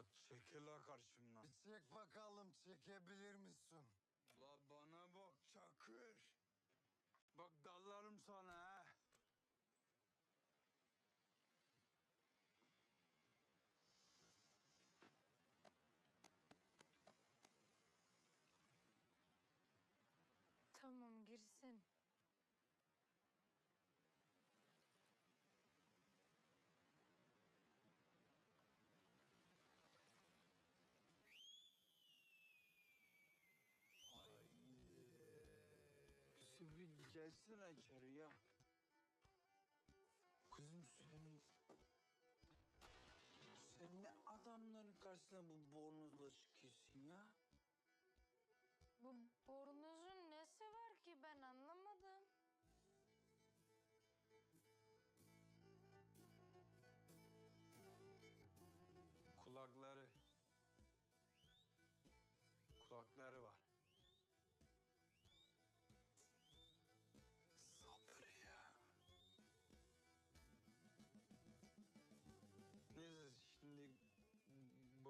La çekil la karşımdan. Bir çek bakalım çekebilir misin? La bana bak Çakır. Bak dallarım sana ha. Tamam girsin. Kızım bir gelsene içeri ya. Kızım sen... Sen ne adamların karşısına bu bornozla çıkıyorsun ya? Bu bornozun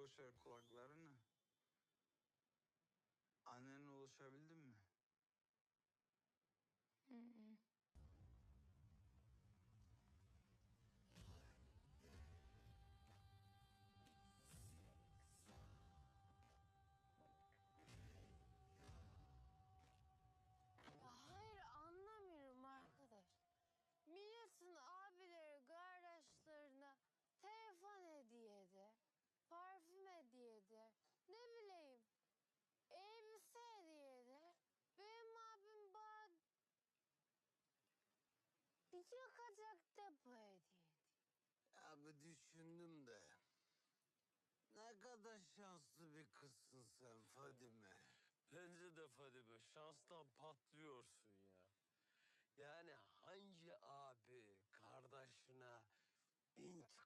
boş ver kulaklarını. Annenle ulaşabildin mi? Bir yakacak depo hediye. Abi düşündüm de. Ne kadar şanslı bir kızsın sen Fadime. Bence de Fadime şanstan patlıyorsun ya. Yani hangi abi kardeşine intikam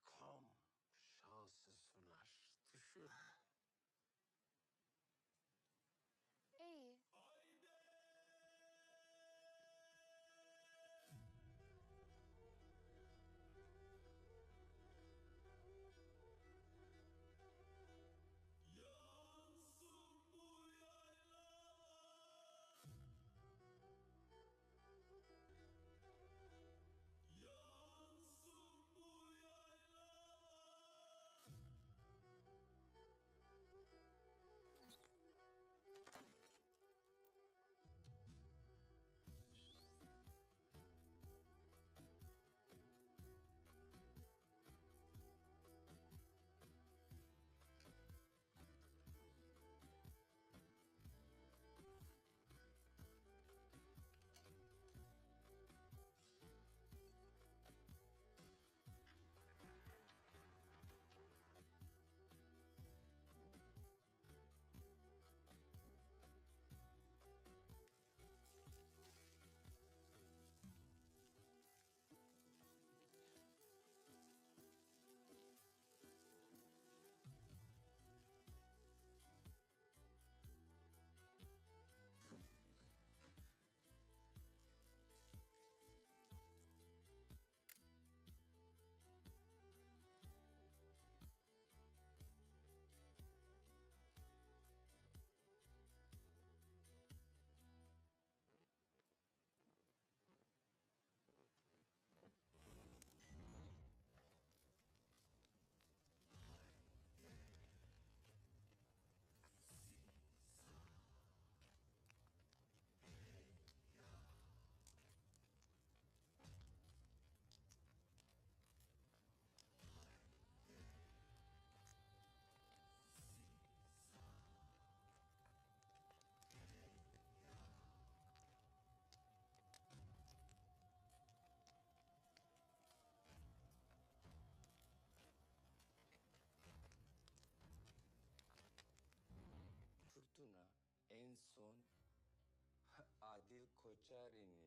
Koçari'nin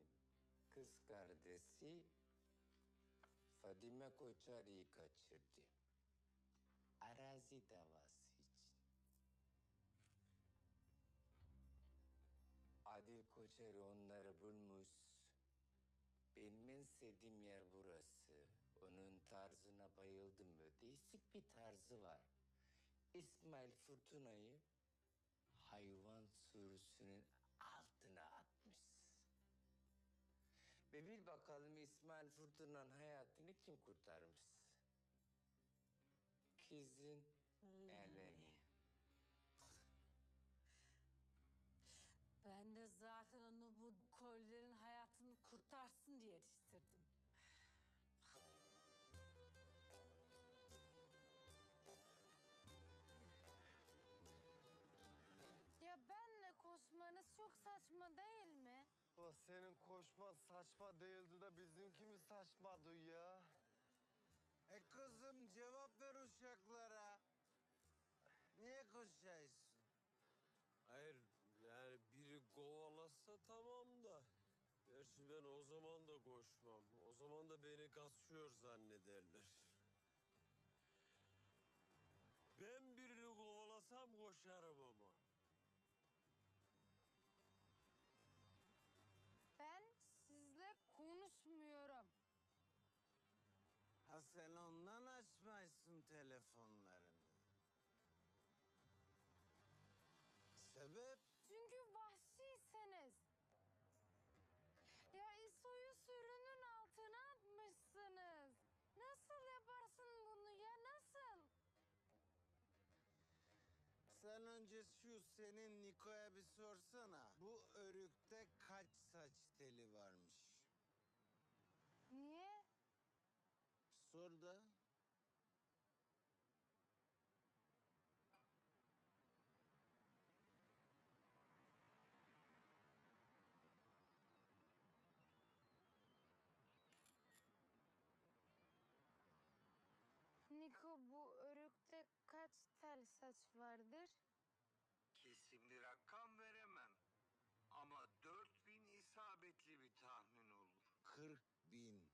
kız kardeşi Fadime Koçari'yi kaçırdı. Arazi davası için. Adil Koçari onları bulmuş. Benim en sevdiğim yer burası. Onun tarzına bayıldım böyle. Değişik bir tarzı var. İsmail Fırtına'yı hayvan sürüsünün Ve bil bakalım İsmail Fırtına'nın hayatını kim kurtarmış? Kızın Eleni. Ben de zaten onu bu kolilerin hayatını kurtarsın diye yetiştirdim. Ya benle koşmanız çok saçma değil mi? O senin koşman saçma değildi de bizimki mi saçmadı ya? E kızım cevap ver uşaklara. Niye koşaysın? Hayır yani biri kovalasa tamam da. Gerçi ben o zaman da koşmam. O zaman da beni kaçıyor zannederler. Ben birini kovalasam koşarım ama. Sen ondan açmaysın telefonlarını. Sebep? Çünkü vahşisiniz. Ya İso'yu sürünün altına atmışsınız. Nasıl yaparsın bunu ya nasıl? Sen önce şu senin Niko'ya bir sorsana. Bu örükte kaç saç Sor da. Niko bu örükte kaç tel saç vardır? Kesin bir rakam veremem. Ama 4000 isabetli bir tahmin olur. 40 bin.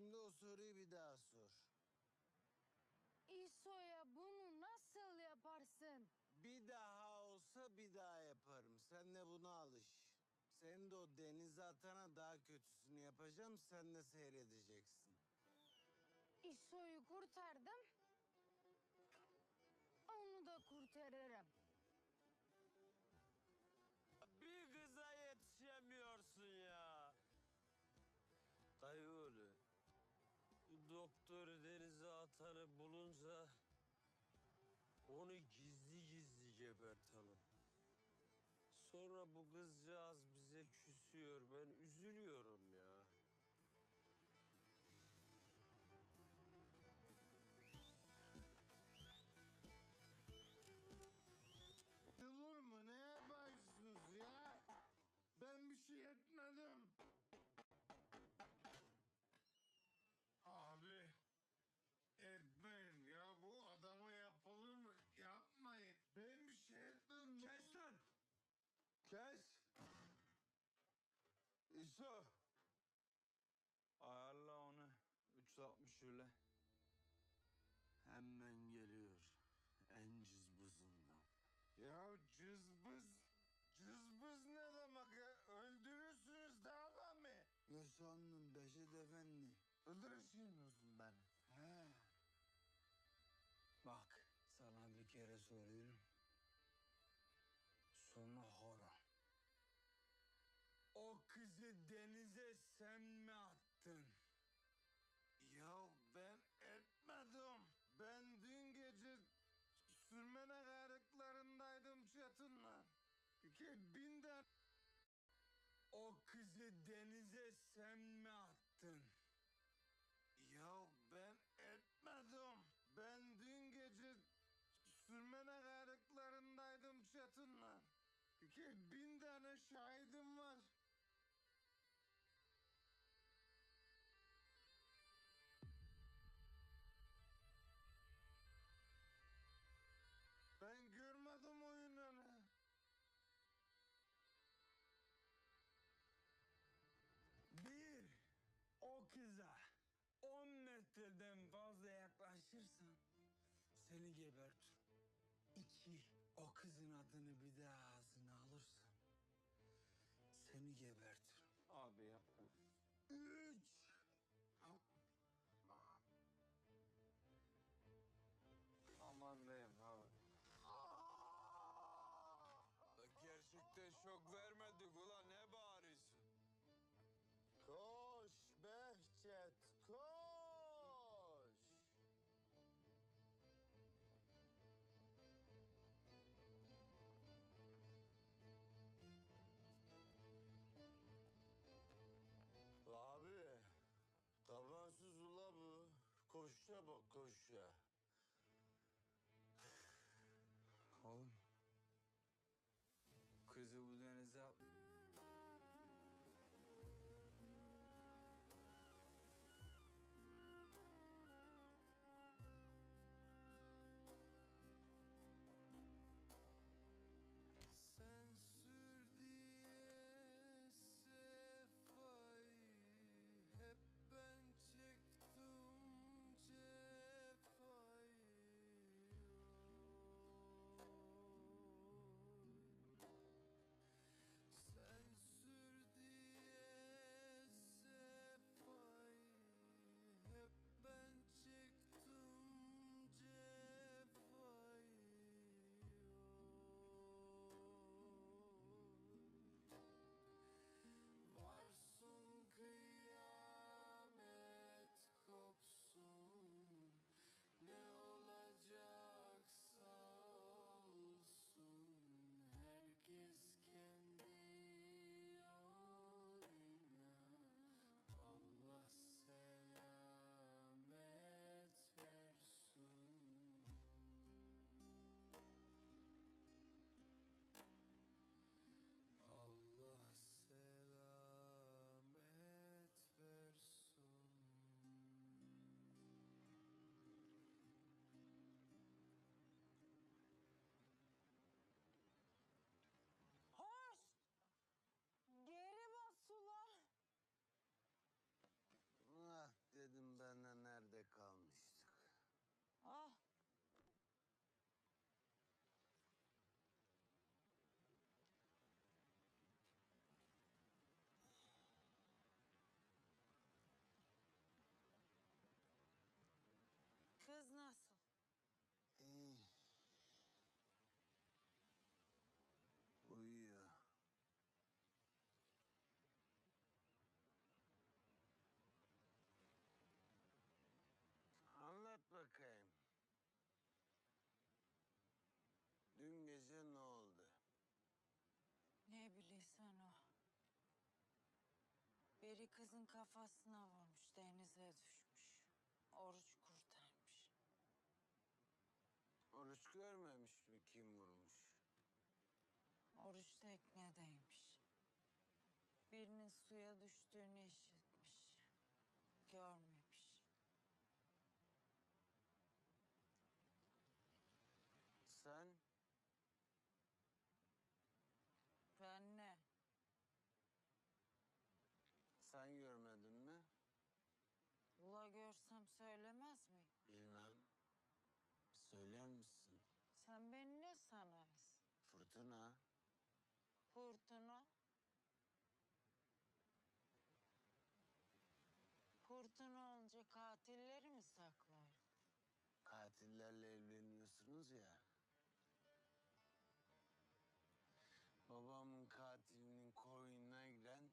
Şimdi o soruyu bir daha sor. İso'ya bunu nasıl yaparsın? Bir daha olsa bir daha yaparım. Sen de buna alış. Sen de o denize atana daha kötüsünü yapacağım. Sen de seyredeceksin. İso'yu kurtardım. Onu da kurtarırım. Bu doktor denize atanı bulunca onu gizli gizli gebertelim. Sonra bu kızcağız bize küsüyor. Ben İso! Ayarla onu. 360 şöyle. Hemen geliyor. En cızbızından. Ya cızbız, cızbız ne demek ya? Öldürürsünüz de adamı. Ne sandın Beşet Efendi? Öldürürsünüz beni. He. Bak sana bir kere soruyorum. Sen mi attın? Ya ben etmedim. Ben dün gece sürmene. İki bin tane O kızı denize sen mi attın? Ya ben etmedim. Ben dün gece sürmene gayrıklarındaydım çatınla. İki bin tane şahidim var. Üç, araba koşuyor. Oğlum. Kızı bu denize Peri kızın kafasına vurmuş, denize düşmüş. Oruç kurtarmış. Oruç görmemiş mi kim vurmuş? Oruç teknedeymiş. Birinin suya düştüğünü işitmiş. Görmemiş. Sen söylemez miyim? Bilmem. Söyler misin? Sen beni ne sanarsın? Fırtına. Fırtına? Fırtına olunca katilleri mi saklar? Katillerle evleniyorsunuz ya. Babamın katilinin koyununa giren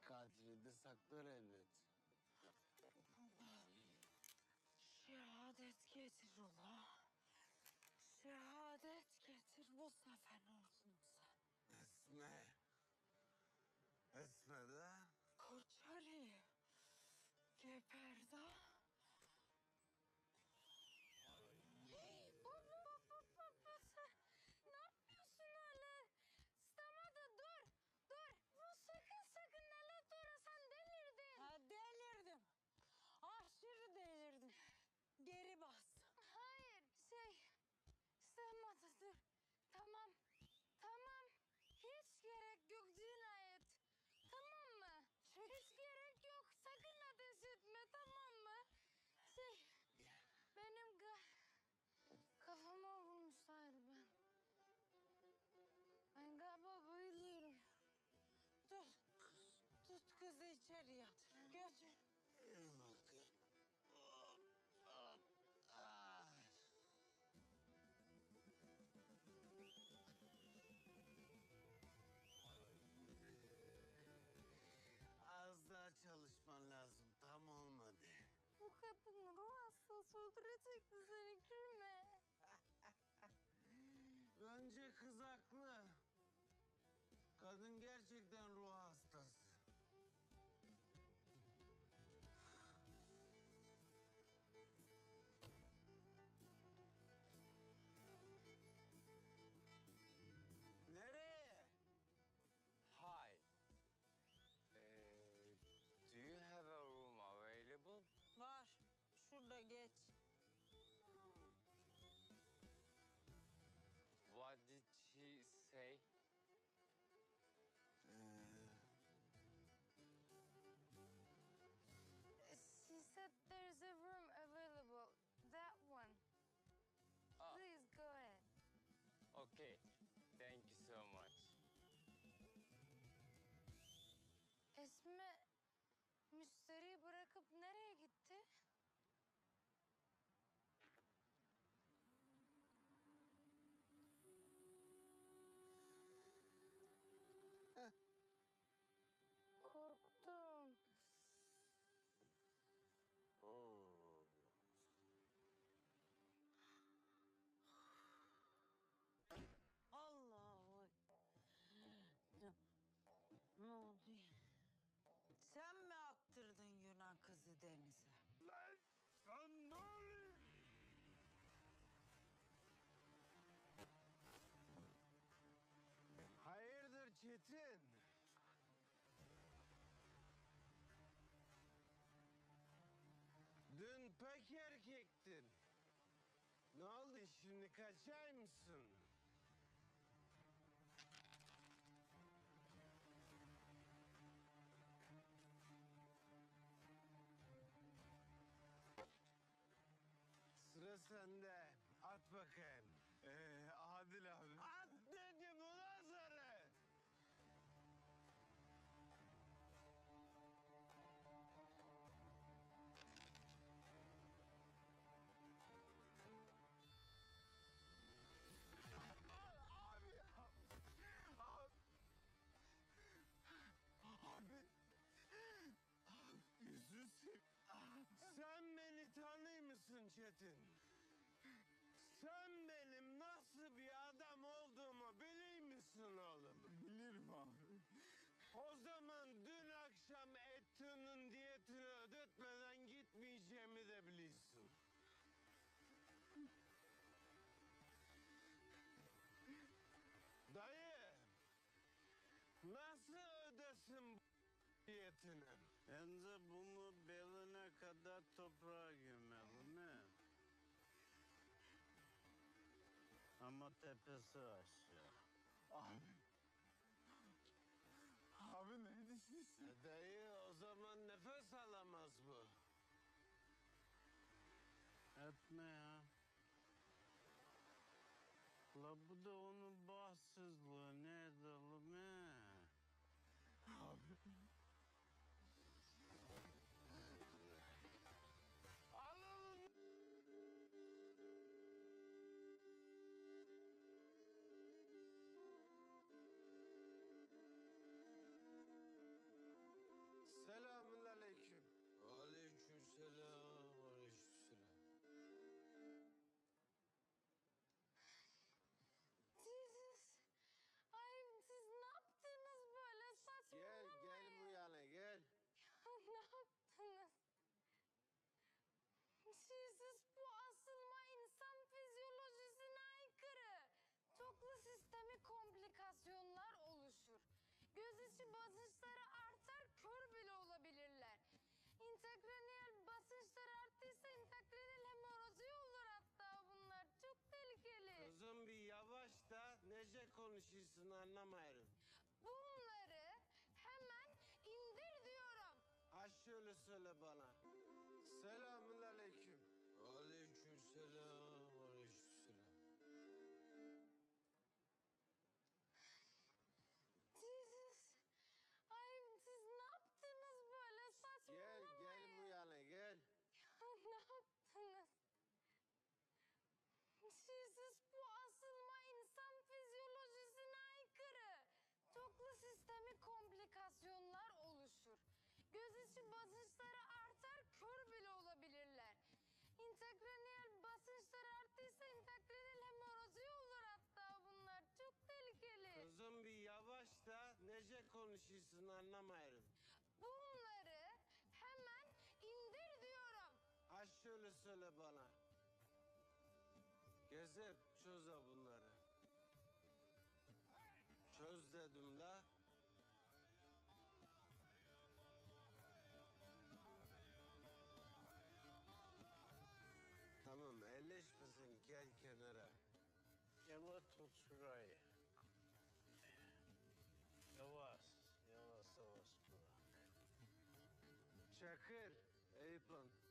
katili de saklar elbet. Şehadet getir ola. Şehadet getir bu sefer. Sodra seni gülme. Önce kızaklı. Kadın gerçekten ruh İsmi müşteriyi bırakıp nereye gitti? Çetin. Dün pek erkektin. Ne oldu şimdi kaçar mısın? Sıra sende. Musun Çetin? Sen benim nasıl bir adam olduğumu biliyor musun oğlum? Bilirim abi. O zaman dün akşam ettiğinin diyetini ödetmeden gitmeyeceğimi de biliyorsun. Dayı, nasıl ödesin bu diyetini? Önce bunu beline kadar toprağa Ama tepesi aşağı. Abi. Abi ne diyorsun? E Dayı o zaman nefes alamaz bu. Etme ya. La bu da onun bahtsızlığı ne Göz içi basınçları artar, kör bile olabilirler. İntakraniyal basınçlar arttıysa intakraniyal hemorozi olur hatta bunlar. Çok tehlikeli. Kızım bir yavaş da nece konuşuyorsun anlamıyorum. Bunları hemen indir diyorum. Ha şöyle söyle bana. Göz içi basınçları artar, kör bile olabilirler. İntakraniyal basınçlar arttıysa intakraniyal hemorozi olur hatta bunlar. Çok tehlikeli. Kızım bir yavaş da nece konuşuyorsun anlamıyorum. Bunları hemen indir diyorum. Ha şöyle söyle bana. Gezip şurayı. Yavaş, yavaş yavaş bırak. Çakır. Eyüp lan.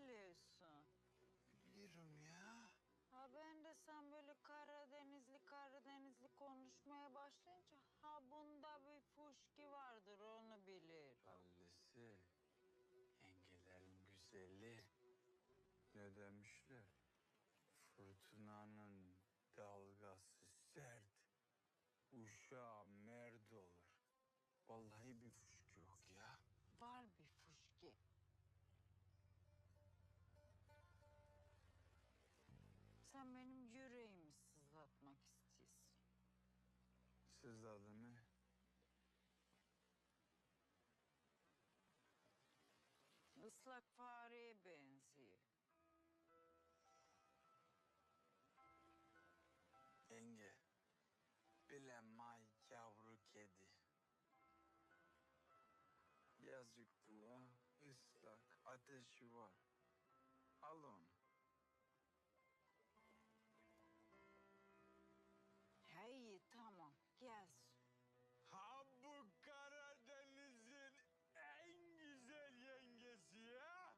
Biliyorsun. Biliyorum ya. Ha ben de sen böyle Karadenizli Karadenizli konuşmaya başlayınca ha bunda bir fuşki vardır onu bilirim. Annesi. Yengelerin güzeli. Ne demişler? Fırtınanın dalgası sert. Uşağı merd Sen benim yüreğimi sızlatmak istiyorsun. Sızladı mı? Islak fareye benziyor. Yenge. Bilemay yavru kedi. Yazık bu ha. Islak. Ateşi var. Al onu. Gel. Ha bu Karadeniz'in en güzel yengesi ya.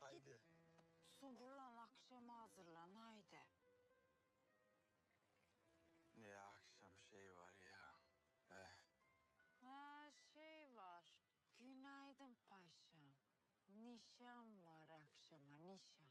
Haydi. Subrulan Nişan var akşama nişan.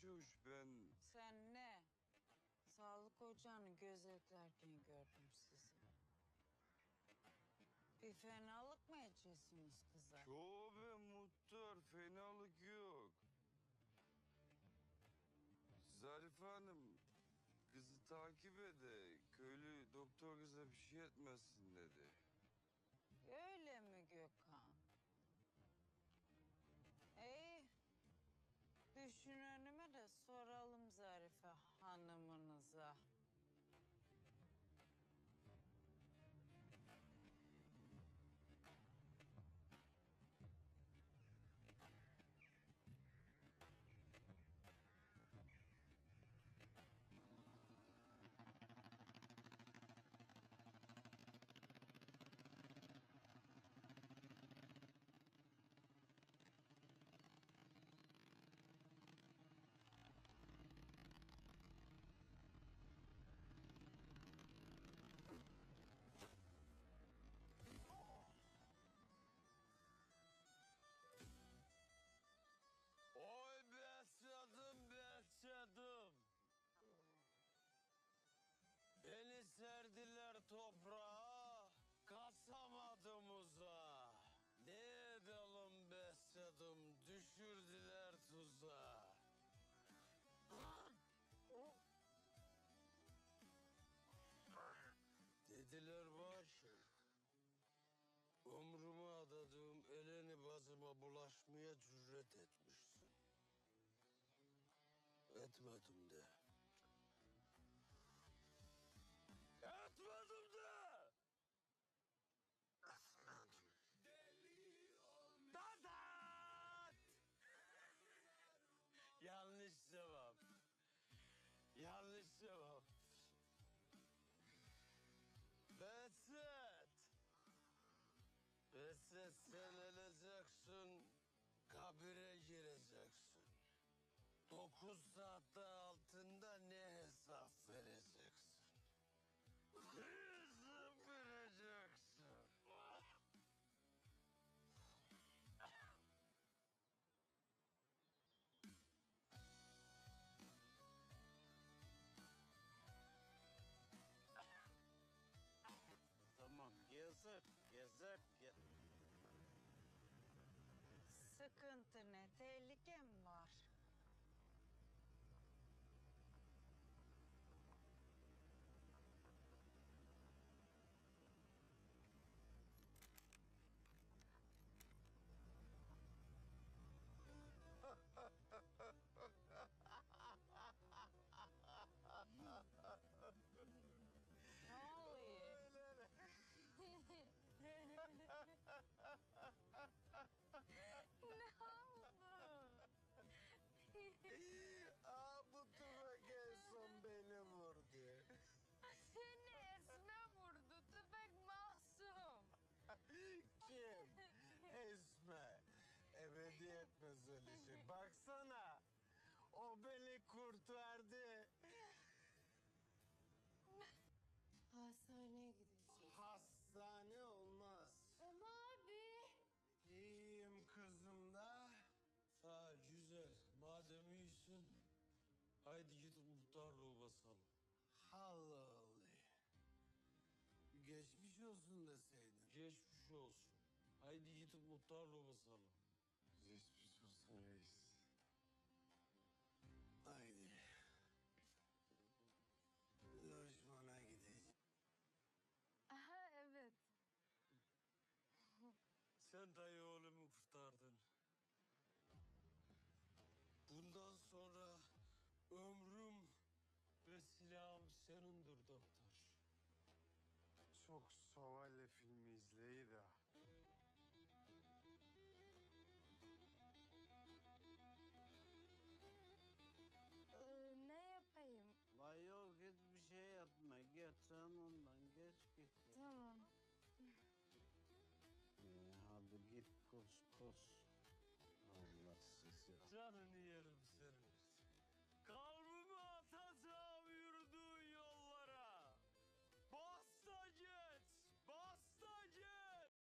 Çavuş ben Sen ne? Sağlık ocağını gözetlerken gördüm sizi. Bir fenalık mı ediyorsunuz kıza? Yo be muhtar fenalık yok. Zarife Hanım kızı takip ede. Köylü doktor kıza bir şey etmesin dedi. Öyle mi Gökhan? İyi. Düşün önüme de soralım Zarife hanımınıza. Tuzağa. Dediler var, Umruma adadığım eleni bazıma bulaşmaya cüret etmişsin. Etmedim Yanlış cevap. Behzat! Behzat sen öleceksin, kabire gireceksin. Dokuz saatte altında Sıkıntı ne? Tehlike mi var? geçmiş olsun. Haydi gidip muhtarla basalım. Geçmiş olsun reis. Haydi. Lojmana gideceğim. Aha evet. Sen dayı bir kus kus. Allah sizi. Canım yerim.